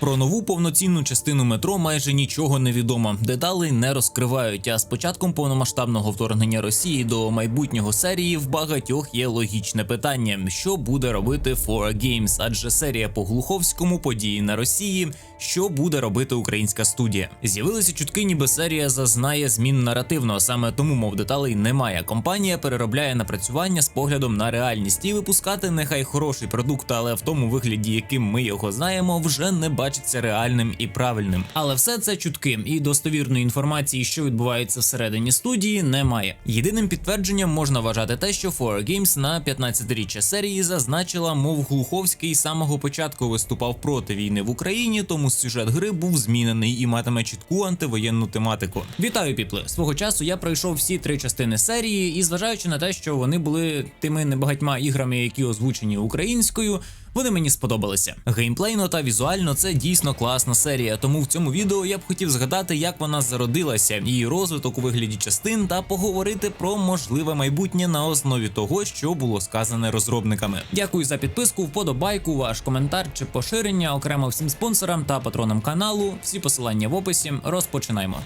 Про нову повноцінну частину метро майже нічого не відомо. Деталей не розкривають. А з початком повномасштабного вторгнення Росії до майбутнього серії в багатьох є логічне питання: що буде робити 4 Games? Адже серія по Глуховському події на Росії. Що буде робити українська студія? З'явилися чутки, ніби серія зазнає змін наративно. Саме тому, мов деталей, немає. Компанія переробляє напрацювання з поглядом на реальність і випускати нехай хороший продукт, але в тому вигляді, яким ми його знаємо, вже не бачиться реальним і правильним. Але все це чутки, і достовірної інформації, що відбувається всередині студії, немає. Єдиним підтвердженням можна вважати те, що 4 Games на 15-річчя серії зазначила, мов Глуховський з самого початку виступав проти війни в Україні, тому сюжет гри був змінений і матиме чітку антивоєнну тематику. Вітаю, піпли! Свого часу я пройшов всі три частини серії, і зважаючи на те, що вони були тими небагатьма іграми, які озвучені українською. Вони мені сподобалися. Геймплейно та візуально це дійсно класна серія. Тому в цьому відео я б хотів згадати, як вона зародилася, її розвиток у вигляді частин, та поговорити про можливе майбутнє на основі того, що було сказане розробниками. Дякую за підписку, вподобайку, ваш коментар чи поширення окремо всім спонсорам та патронам каналу. Всі посилання в описі. Розпочинаємо.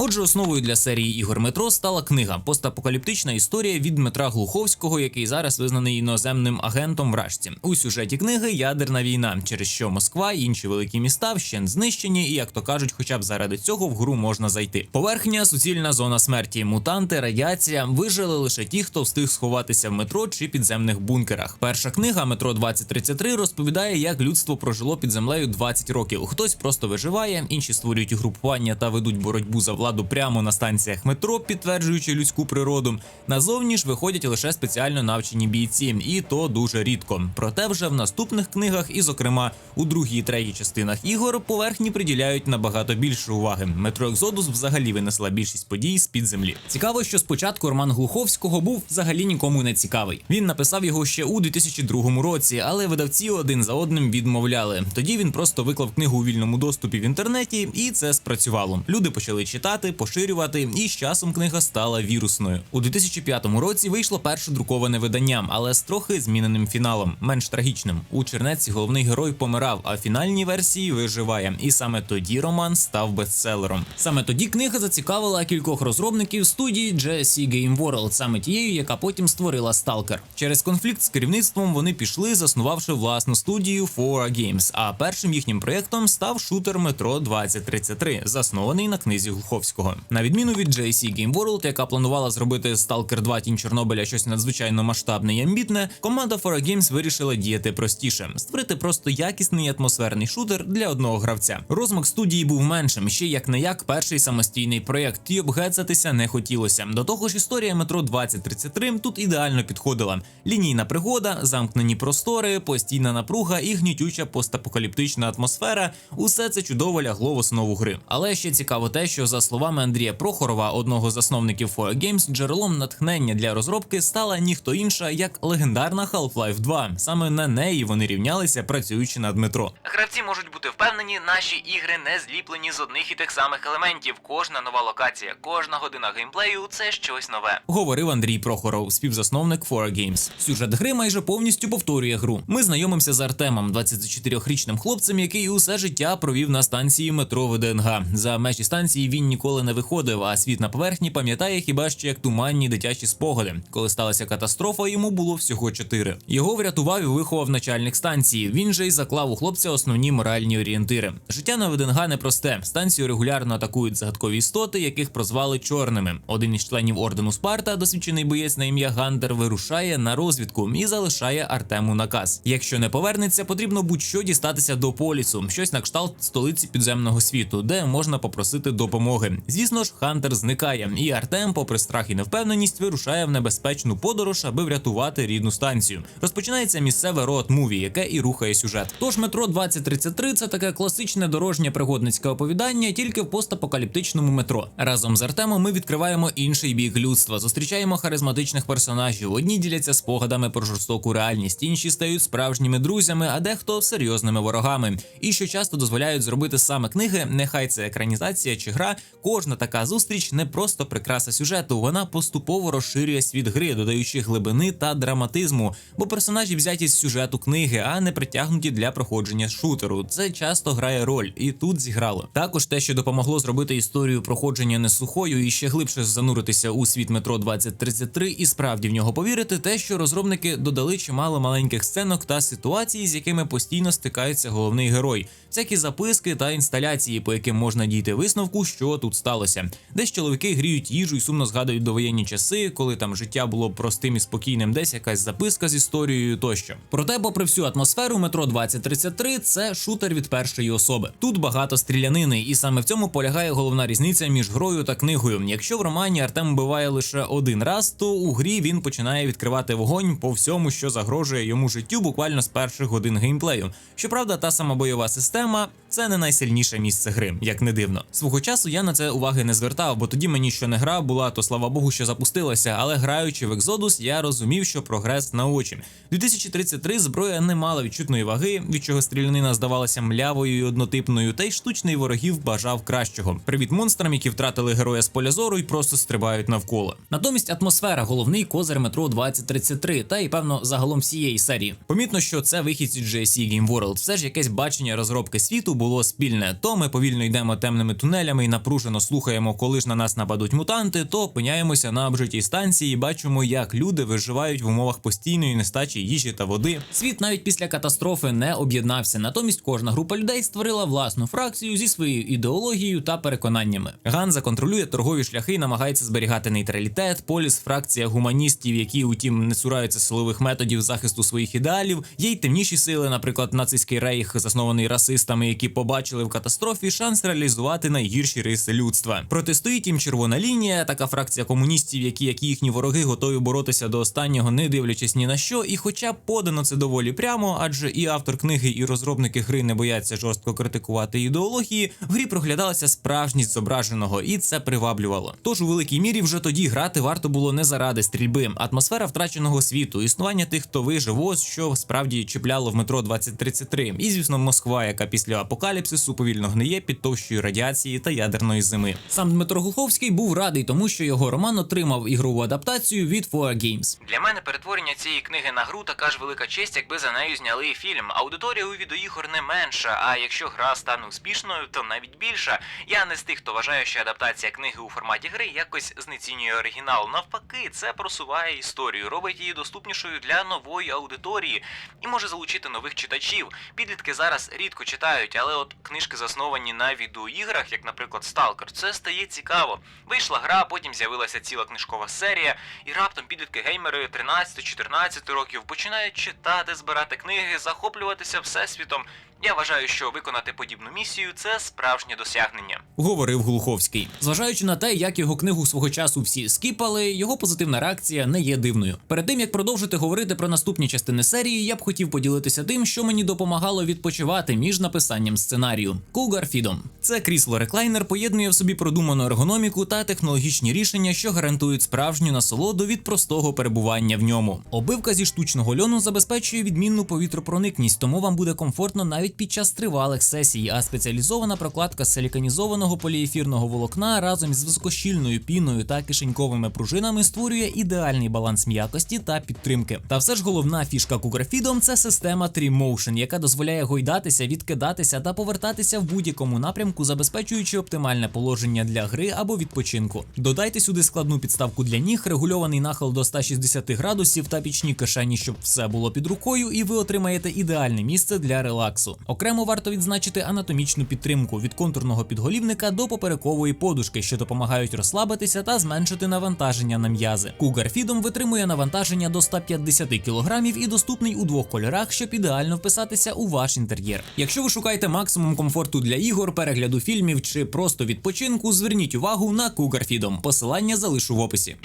Отже, основою для серії ігор метро стала книга Постапокаліптична історія від Дмитра Глуховського, який зараз визнаний іноземним агентом вражці. У сюжеті книги ядерна війна, через що Москва і інші великі міста вщент знищені, і як то кажуть, хоча б заради цього в гру можна зайти. Поверхня суцільна зона смерті, мутанти, радіація вижили лише ті, хто встиг сховатися в метро чи підземних бункерах. Перша книга Метро 2033 розповідає, як людство прожило під землею 20 років. Хтось просто виживає, інші створюють угрупування та ведуть боротьбу за владу прямо на станціях метро, підтверджуючи людську природу. Назовні ж виходять лише спеціально навчені бійці, і то дуже рідко. Проте вже в наступних книгах, і, зокрема, у другій і третій частинах ігор, поверхні приділяють набагато більше уваги. Метро Екзодус взагалі винесла більшість подій з під землі. Цікаво, що спочатку Роман Глуховського був взагалі нікому не цікавий. Він написав його ще у 2002 році, але видавці один за одним відмовляли. Тоді він просто виклав книгу у вільному доступі в інтернеті, і це спрацювало. Люди почали читати поширювати, і з часом книга стала вірусною. У 2005 році вийшло перше друковане видання, але з трохи зміненим фіналом, менш трагічним. У чернеці головний герой помирав, а в фінальній версії виживає. І саме тоді роман став бестселером. Саме тоді книга зацікавила кількох розробників студії GSC Game World, саме тією, яка потім створила Stalker. Через конфлікт з керівництвом вони пішли, заснувавши власну студію 4 Games. А першим їхнім проєктом став шутер Метро 2033, заснований на книзі Глуховського. На відміну від JC Game World, яка планувала зробити Stalker 2 Тінь Чорнобиля щось надзвичайно масштабне і амбітне, команда 4 Games вирішила діяти простіше, створити просто якісний атмосферний шутер для одного гравця. Розмах студії був меншим, ще як не як перший самостійний проєкт, і обгецатися не хотілося. До того ж, історія метро 2033 тут ідеально підходила: лінійна пригода, замкнені простори, постійна напруга і гнітюча постапокаліптична атмосфера. Усе це чудово лягло в основу гри. Але ще цікаво те, що за словами Андрія Прохорова, одного з засновників 4 Games, джерелом натхнення для розробки стала ніхто інша, як легендарна Half-Life 2. Саме на неї вони рівнялися, працюючи над метро. Гравці можуть бути впевнені, наші ігри не зліплені з одних і тих самих елементів. Кожна нова локація, кожна година геймплею це щось нове. Говорив Андрій Прохоров, співзасновник 4 Games. Сюжет гри майже повністю повторює гру. Ми знайомимося з Артемом, 24-річним хлопцем, який усе життя провів на станції метро ВДНГ. За межі станції він ніколи не виходив, а світ на поверхні пам'ятає хіба що як туманні дитячі спогади. Коли сталася катастрофа, йому було всього чотири. Його врятував і виховав начальник станції. Він же й заклав у хлопця основні моральні орієнтири. Життя на ВДНГ непросте. Станцію регулярно атакують загадкові істоти, яких прозвали чорними. Один із членів ордену Спарта, досвідчений боєць на ім'я Гандер, вирушає на розвідку і залишає Артему наказ. Якщо не повернеться, потрібно будь-що дістатися до полісу, щось на кшталт столиці підземного світу, де можна попросити допомоги. Звісно ж, Хантер зникає, і Артем, попри страх і невпевненість, вирушає в небезпечну подорож, аби врятувати рідну станцію. Розпочинається місцеве роад муві, яке і рухає сюжет. Тож метро 2033 – це таке класичне дорожнє пригодницьке оповідання, тільки в постапокаліптичному метро. Разом з Артемом ми відкриваємо інший бік людства, зустрічаємо харизматичних персонажів. Одні діляться спогадами про жорстоку реальність, інші стають справжніми друзями, а дехто серйозними ворогами. І що часто дозволяють зробити саме книги, нехай це екранізація чи гра, кожна така зустріч не просто прикраса сюжету, вона поступово розширює світ гри, додаючи глибини та драматизму, бо персонажі взяті з сюжету книги, а не притягнуті для проходження шутеру. Це часто грає роль, і тут зіграло. Також те, що допомогло зробити історію проходження не сухою і ще глибше зануритися у світ метро 2033 і справді в нього повірити, те, що розробники додали чимало маленьких сценок та ситуацій, з якими постійно стикається головний герой, всякі записки та інсталяції, по яким можна дійти висновку, що тут сталося. Десь чоловіки гріють їжу і сумно згадують довоєнні часи, коли там життя було простим і спокійним, десь якась записка з історією тощо. Проте, попри всю атмосферу, метро 2033 – це шутер від першої особи. Тут багато стрілянини, і саме в цьому полягає головна різниця між грою та книгою. Якщо в романі Артем вбиває лише один раз, то у грі він починає відкривати вогонь по всьому, що загрожує йому життю буквально з перших годин геймплею. Щоправда, та сама бойова система це не найсильніше місце гри, як не дивно. Свого часу я на це уваги не звертав, бо тоді мені що не гра була, то слава Богу, що запустилася. Але граючи в Exodus, я розумів, що прогрес на очі. 2033 зброя не мала відчутної ваги, від чого стрілянина здавалася млявою і однотипною, та й штучний ворогів бажав кращого. Привіт монстрам, які втратили героя з поля зору і просто стрибають навколо. Натомість атмосфера головний козир метро 2033, та й певно загалом всієї серії. Помітно, що це вихід з GSC Game World. Все ж якесь бачення розробки світу було спільне. То ми повільно йдемо темними тунелями і напружено слухаємо, коли ж на нас нападуть мутанти, то опиняємося на обжитій станції і бачимо, як люди виживають в умовах постійної нестачі їжі та води. Світ навіть після катастрофи не об'єднався. Натомість кожна група людей створила власну фракцію зі своєю ідеологією та переконаннями. Ганза контролює торгові шляхи намагається зберігати нейтралітет. Поліс фракція гуманістів, які, утім, не цураються силових методів захисту своїх ідеалів. Є й темніші сили, наприклад, нацистський рейх, заснований расистами, які побачили в катастрофі шанс реалізувати найгірші риси людства. Протистоїть їм червона лінія, така фракція комуністів, які як їхні вороги готові боротися до останнього, не дивлячись ні на що. І хоча подано це доволі прямо, адже і автор книги, і розробники гри не бояться жорстко критикувати ідеології, в грі проглядалася справжність зображеного, і це приваблювало. Тож у великій мірі вже тоді грати варто було не заради стрільби, атмосфера втраченого світу, існування тих, хто вижив, ось що справді чіпляло в метро 2033. І звісно, Москва, яка після апокаліпсису повільно гниє під товщою радіації та ядерної зими. Сам Дмитро Глуховський був радий тому, що його роман отримав ігрову адаптацію від 4 Games. Для мене перетворення цієї книги на гру така ж велика честь, якби за нею зняли і фільм. Аудиторія у відеоігор не менша, а якщо гра стане успішною, то навіть більша. Я не з тих, хто вважає, що адаптація книги у форматі гри якось знецінює оригінал. Навпаки, це просуває історію, робить її доступнішою для нової аудиторії і може залучити нових читачів. Підлітки зараз рідко читають, але от книжки засновані на відеоіграх, як, наприклад, Stalker, це стає цікаво. Вийшла гра, потім з'явилася ціла книжкова серія, і раптом підлітки геймери 13-14 років починають читати, збирати книги, захоплюватися всесвітом. Я вважаю, що виконати подібну місію це справжнє досягнення. Говорив Глуховський, зважаючи на те, як його книгу свого часу всі скіпали, його позитивна реакція не є дивною. Перед тим як продовжити говорити про наступні частини серії, я б хотів поділитися тим, що мені допомагало відпочивати між написанням сценарію. Cougar Freedom. це крісло реклайнер поєднує в собі продуману ергономіку та технологічні рішення, що гарантують справжню насолоду від простого перебування в ньому. Обивка зі штучного льону забезпечує відмінну повітропроникність, тому вам буде комфортно навіть під час тривалих сесій. А спеціалізована прокладка з силіканізованого поліефірного волокна разом з високощільною піною та кишеньковими пружинами створює ідеальний баланс м'якості та підтримки. Та все ж головна фішка Freedom – це система Motion, яка дозволяє гойдатися, відкидатися та повертатися в будь-якому напрямку, забезпечуючи оптимальне положення для гри або відпочинку. Додайте сюди складну підставку для ніг, регульований нахил до 160 градусів та пічні кишені, щоб все було під рукою, і ви отримаєте ідеальне місце для релаксу. Окремо варто відзначити анатомічну підтримку від контурного підголівника до поперекової подушки, що допомагають розслабитися та зменшити навантаження на м'язи. Cougar Freedom витримує навантаження до 150 кг і доступний у двох кольорах, щоб ідеально вписатися у ваш інтер'єр. Якщо ви шукаєте максимум комфорту для ігор, перегляду фільмів чи просто відпочинку, зверніть увагу на Cougar Freedom. Посилання залишу в описі.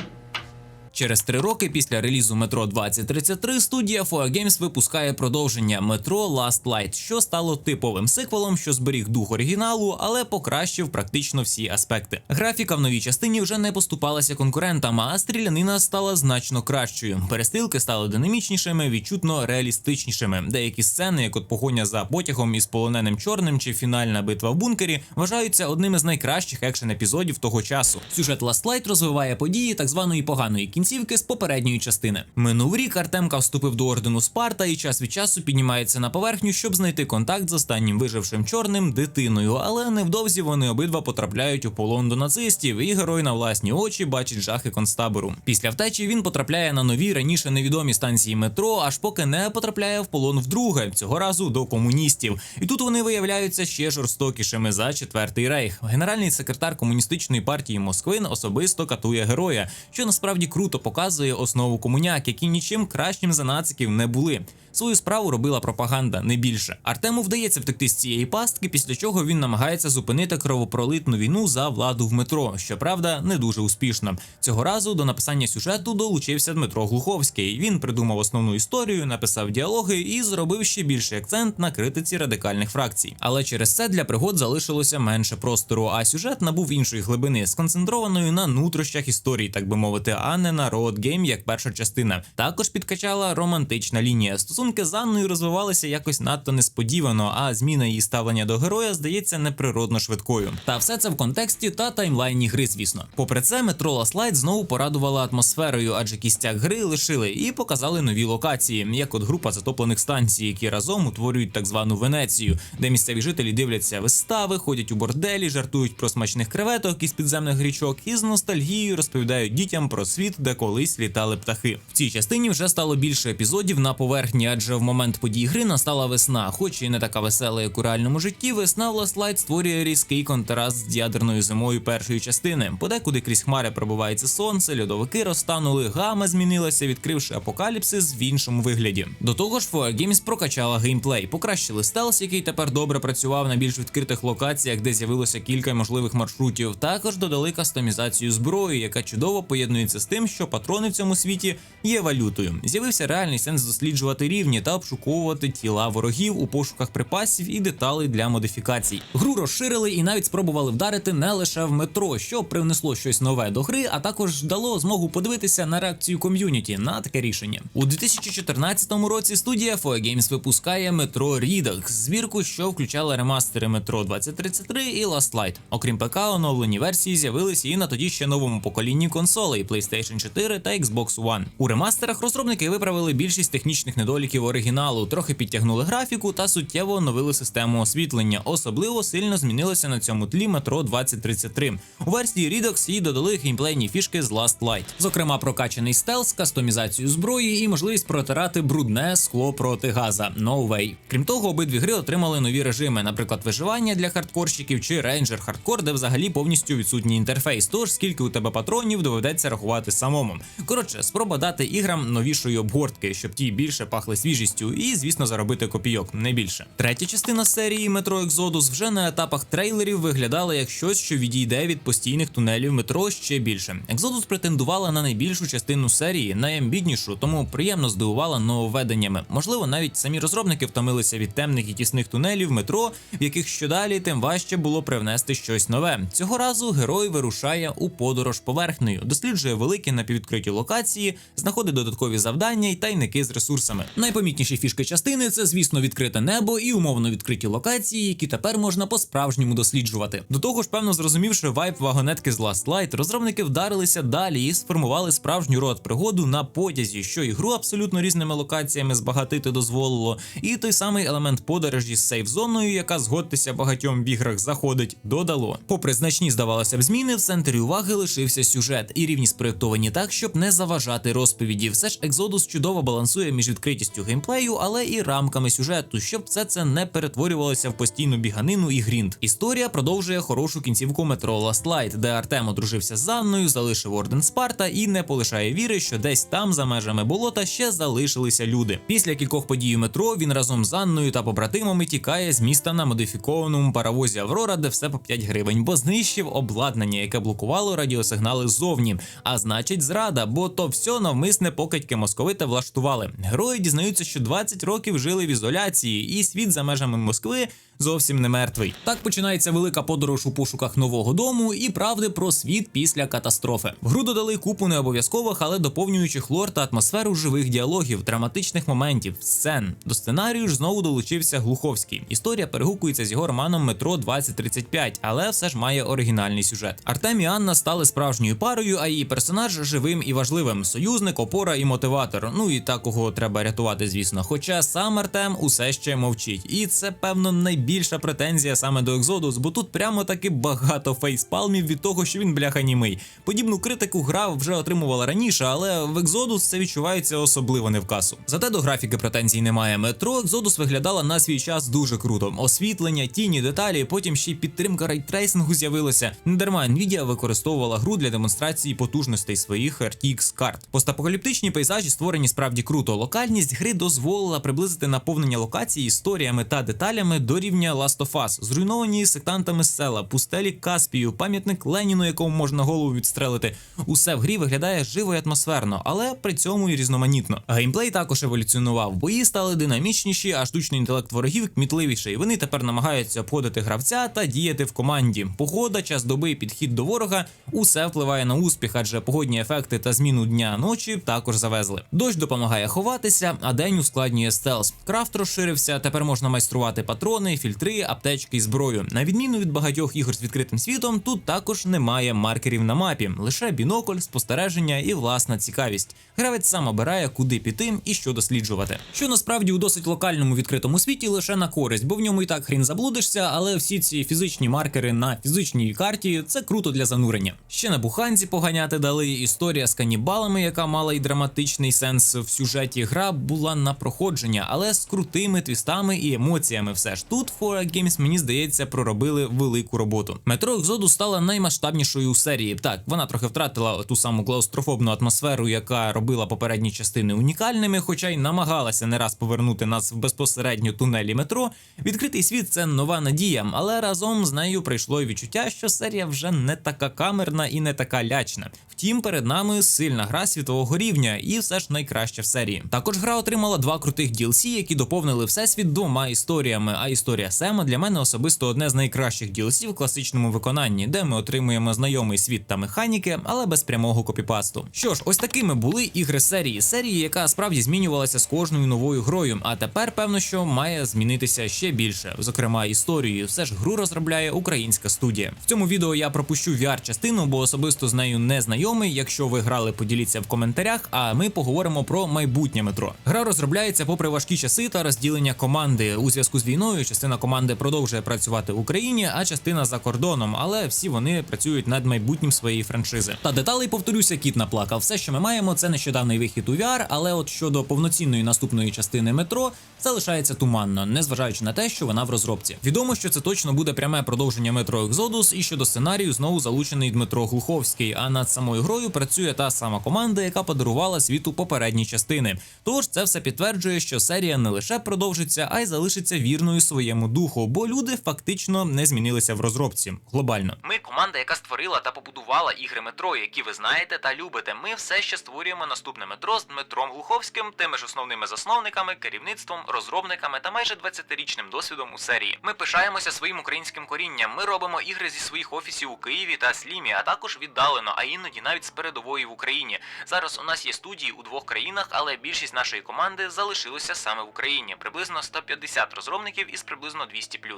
Через три роки після релізу метро 2033 студія FOA Games випускає продовження метро Last Light, що стало типовим сиквелом, що зберіг дух оригіналу, але покращив практично всі аспекти. Графіка в новій частині вже не поступалася конкурентам, а стрілянина стала значно кращою. Перестрілки стали динамічнішими, відчутно реалістичнішими. Деякі сцени, як от погоня за потягом із полоненим чорним чи фінальна битва в бункері, вважаються одним із найкращих екшен епізодів того часу. Сюжет Last Light розвиває події так званої поганої кінцівки з попередньої частини. Минув рік Артемка вступив до ордену Спарта і час від часу піднімається на поверхню, щоб знайти контакт з останнім вижившим чорним дитиною. Але невдовзі вони обидва потрапляють у полон до нацистів, і герой на власні очі бачить жахи концтабору. Після втечі він потрапляє на нові раніше невідомі станції метро, аж поки не потрапляє в полон вдруге, цього разу до комуністів. І тут вони виявляються ще жорстокішими за четвертий рейх. Генеральний секретар комуністичної партії Москвин особисто катує героя, що насправді круто показує основу комуняк, які нічим кращим за нациків не були. Свою справу робила пропаганда, не більше. Артему вдається втекти з цієї пастки, після чого він намагається зупинити кровопролитну війну за владу в метро. Щоправда, не дуже успішно. Цього разу до написання сюжету долучився Дмитро Глуховський. Він придумав основну історію, написав діалоги і зробив ще більший акцент на критиці радикальних фракцій. Але через це для пригод залишилося менше простору, а сюжет набув іншої глибини, сконцентрованої на нутрощах історії, так би мовити, а не на роуд-гейм, як перша частина. Також підкачала романтична лінія. Стосунки з Анною розвивалися якось надто несподівано, а зміна її ставлення до героя здається неприродно швидкою. Та все це в контексті та таймлайні гри, звісно. Попри це, метро Last Light знову порадувала атмосферою, адже кістяк гри лишили і показали нові локації, як от група затоплених станцій, які разом утворюють так звану Венецію, де місцеві жителі дивляться вистави, ходять у борделі, жартують про смачних креветок із підземних річок і з ностальгією розповідають дітям про світ, де колись літали птахи. В цій частині вже стало більше епізодів на поверхні, адже в момент подій гри настала весна, хоч і не така весела, як у реальному житті. Весна в Last Light створює різкий контраст з ядерною зимою першої частини. Подекуди крізь хмари пробивається сонце, льодовики розтанули, гама змінилася, відкривши апокаліпсис в іншому вигляді. До того ж, 4 Games прокачала геймплей, покращили стелс, який тепер добре працював на більш відкритих локаціях, де з'явилося кілька можливих маршрутів. Також додали кастомізацію зброї, яка чудово поєднується з тим, що патрони в цьому світі є валютою. З'явився реальний сенс досліджувати рівні та обшуковувати тіла ворогів у пошуках припасів і деталей для модифікацій. Гру розширили і навіть спробували вдарити не лише в метро, що привнесло щось нове до гри, а також дало змогу подивитися на реакцію ком'юніті на таке рішення. У 2014 році студія 4 Games випускає метро Redux, збірку, що включала ремастери метро 2033 і Last Light. Окрім ПК, оновлені версії з'явилися і на тоді ще новому поколінні консолей PlayStation 4 та Xbox One. У ремастерах розробники виправили більшість технічних недоліків оригіналу, трохи підтягнули графіку та суттєво оновили систему освітлення. Особливо сильно змінилося на цьому тлі метро 2033. У версії Redux їй додали геймплейні фішки з Last Light, зокрема прокачаний стелс, кастомізацію зброї і можливість протирати брудне скло проти газа. No way. Крім того, обидві гри отримали нові режими, наприклад, виживання для хардкорщиків чи рейнджер хардкор, де взагалі повністю відсутній інтерфейс. Тож скільки у тебе патронів доведеться рахувати самому. Коротше, спроба дати іграм новішої обгортки, щоб ті більше пахли свіжістю, і звісно заробити копійок, не більше. Третя частина серії метро Exodus вже на етапах трейлерів виглядала як щось, що відійде від постійних тунелів метро ще більше. Exodus претендувала на найбільшу частину серії, найамбітнішу, тому приємно здивувала нововведеннями. Можливо, навіть самі розробники втомилися від темних і тісних тунелів метро, в яких що далі, тим важче було привнести щось нове. Цього разу герой вирушає у подорож поверхнею, досліджує великі напіввідкриті локації, знаходить додаткові завдання і тайники з ресурсами. Найпомітніші фішки частини це, звісно, відкрите небо і умовно відкриті локації, які тепер можна по-справжньому досліджувати. До того ж, певно, зрозумівши вайп вагонетки з Last Light, розробники вдарилися далі і сформували справжню род пригоду на потязі, що ігру абсолютно різними локаціями збагатити дозволило, і той самий елемент подорожі з сейф-зоною, яка згодьтеся багатьом в іграх заходить, додало. Попри значні, здавалося б, зміни, в центрі уваги лишився сюжет, і рівні спроєктовані так, щоб не заважати розповіді. Все ж Exodus чудово балансує між відкритістю геймплею, але і рамками сюжету, щоб все це не перетворювалося в постійну біганину і грінд. Історія продовжує хорошу кінцівку метро Last Light, де Артем одружився з Анною, залишив орден Спарта і не полишає віри, що десь там, за межами болота, ще залишилися люди. Після кількох подій у метро він разом з Анною та побратимами тікає з міста на модифікованому паровозі Аврора, де все по 5 гривень, бо знищив обладнання, яке блокувало радіосигнали ззовні. А значить, зрада, бо то все навмисне покидьки московита влаштували. Герої дізнаються, що 20 років жили в ізоляції, і світ за межами Москви зовсім не мертвий. Так починається велика подорож у пошуках нового дому і правди про світ після катастрофи. В гру додали купу необов'язкових, але доповнюючих лор та атмосферу живих діалогів, драматичних моментів, сцен. До сценарію ж знову долучився Глуховський. Історія перегукується з його романом Метро 2035, але все ж має оригінальний сюжет. Артем і Анна стали справжньою парою, а її персонаж живим і важливим. Союзник, опора і мотиватор. Ну і такого треба рятувати, звісно. Хоча сам Артем усе ще мовчить, і це певно найбільша претензія саме до Exodus, бо тут прямо таки багато фейспалмів від того, що він бляха німий. Подібну критику гра вже отримувала раніше, але в Exodus це відчувається особливо не в касу. Зате до графіки претензій немає. Метро Exodus виглядала на свій час дуже круто. Освітлення, тіні, деталі, потім ще й підтримка рейтрейсингу з'явилася. Недарма Nvidia використовувала гру для демонстрації потужностей своїх RTX карт. Постапокаліптичні пейзажі створені справді круто. Локальність гри дозволила приблизити наповнення локації історіями та деталями до рівня Last of Us. зруйновані сектантами села, пустелі Каспію, пам'ятник Леніну, якому можна голову відстрелити. Усе в грі виглядає живо і атмосферно, але при цьому і різноманітно. Геймплей також еволюціонував. Бої стали динамічніші, а штучний інтелект ворогів кмітливіший. Вони тепер намагаються обходити гравця та діяти в команді. Погода, час доби, і підхід до ворога усе впливає на успіх, адже погодні ефекти та зміну дня ночі також завезли. Дощ допомагає ховатися, а день ускладнює стелс. Крафт розширився. Тепер можна майструвати патрони, фільтри, аптечки і зброю. На відміну від багатьох ігор з відкритим світом, тут також немає маркерів на мапі, лише бінокль, спостереження і власна цікавість. Гравець сам обирає, куди піти і що досліджувати. Що насправді у досить локальному відкритому світі лише на користь, бо в ньому і так хрін заблудишся, але всі ці фізичні маркери на фізичній карті це круто для занурення. Ще на буханці поганяти дали історія з канібалами, яка мала й драматичний сенс в сюжеті. Гра була на проходження, але з крутими твістами і емоціями. Все ж тут Fora Games, мені здається, проробили велику роботу. Метро Exodus стала наймасштабнішою у серії. Так, вона трохи втратила ту саму клаустрофобну атмосферу, яка робила попередні частини унікальними, хоча й намагалася не раз повернути нас в безпосередньо тунелі метро. Відкритий світ це нова надія, але разом з нею прийшло й відчуття, що серія вже не така камерна і не така лячна. Втім, перед нами сильна гра світового рівня і все ж найкраща в серії. Також гра отримала два крутих DLC, які доповнили всесвіт двома історіями. А історія Сема для мене особисто одне з найкращих DLC в класичному виконанні, де ми отримуємо знайомий світ та механіки, але без прямого копіпасту. Що ж, ось такими були ігри серії. Серії, яка справді змінювалася з кожною новою грою. А тепер, певно, що має змінитися ще більше. Зокрема, історією. Все ж гру розробляє українська студія. В цьому відео я пропущу VR-частину, бо особисто з нею не знайомий. Якщо ви грали, поділіться в коментарях. А ми поговоримо про майбутнє метро. Гра розробляється попри важкі часи та розділення команди. У зв'язку з війною частина команди продовжує працювати в Україні, а частина за кордоном. Але всі вони працюють над майбутнім своєї франшизи. Та деталей повторюся, кіт наплакав. Все, що ми маємо, це нещодавний вихід у VR, але от щодо повноцінної наступної частини метро, це лишається туманно, незважаючи на те, що вона в розробці. Відомо, що це точно буде пряме продовження метро Exodus, і що до сценарію знову залучений Дмитро Глуховський. А над самою грою працює та сама команда, яка подарувала світу попередні частини. Тож це все підтверджує, що серія не лише продовжиться, а й залишиться вірною своєму духу, бо люди фактично не змінилися в розробці глобально. Ми команда, яка створила та побудувала ігри метро, які ви знаєте та любите. Ми все ще створюємо наступне метро з Дмитром Глуховським, тими ж основними засновниками, керівництвом, розробниками та майже 20-річним досвідом у серії. Ми пишаємося своїм українським корінням. Ми робимо ігри зі своїх офісів у Києві та Слімі, а також віддалено, а іноді навіть з передової в Україні. Зараз у нас є студії у двох країнах, але більшість нашої команди залишилося саме в Україні. Приблизно 150 розробників із приблизно приблизно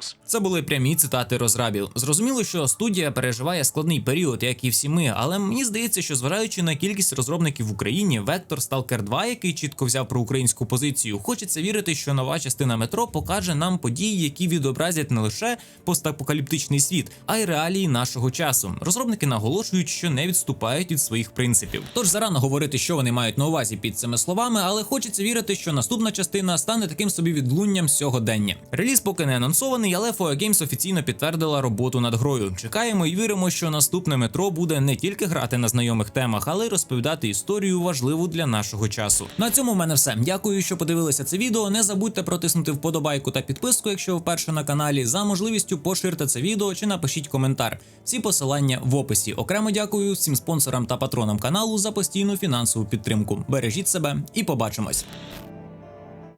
200+. Це були прямі цитати розрабів. Зрозуміло, що студія переживає складний період, як і всі ми, але мені здається, що зважаючи на кількість розробників в Україні, Vector Stalker 2, який чітко взяв про українську позицію, хочеться вірити, що нова частина метро покаже нам події, які відобразять не лише постапокаліптичний світ, а й реалії нашого часу. Розробники наголошують, що не відступають від своїх принципів. Тож зарано говорити, що вони мають на увазі під цими словами, але хочеться вірити, що наступна частина стане таким собі відлунням сьогодення. Реліз поки не анонсований, але FOA Games офіційно підтвердила роботу над грою. Чекаємо і віримо, що наступне метро буде не тільки грати на знайомих темах, але й розповідати історію важливу для нашого часу. На цьому в мене все. Дякую, що подивилися це відео. Не забудьте протиснути вподобайку та підписку, якщо вперше на каналі. За можливістю поширте це відео чи напишіть коментар. Всі посилання в описі. Окремо дякую всім спонсорам та патронам каналу за постійну фінансову підтримку. Бережіть себе і побачимось.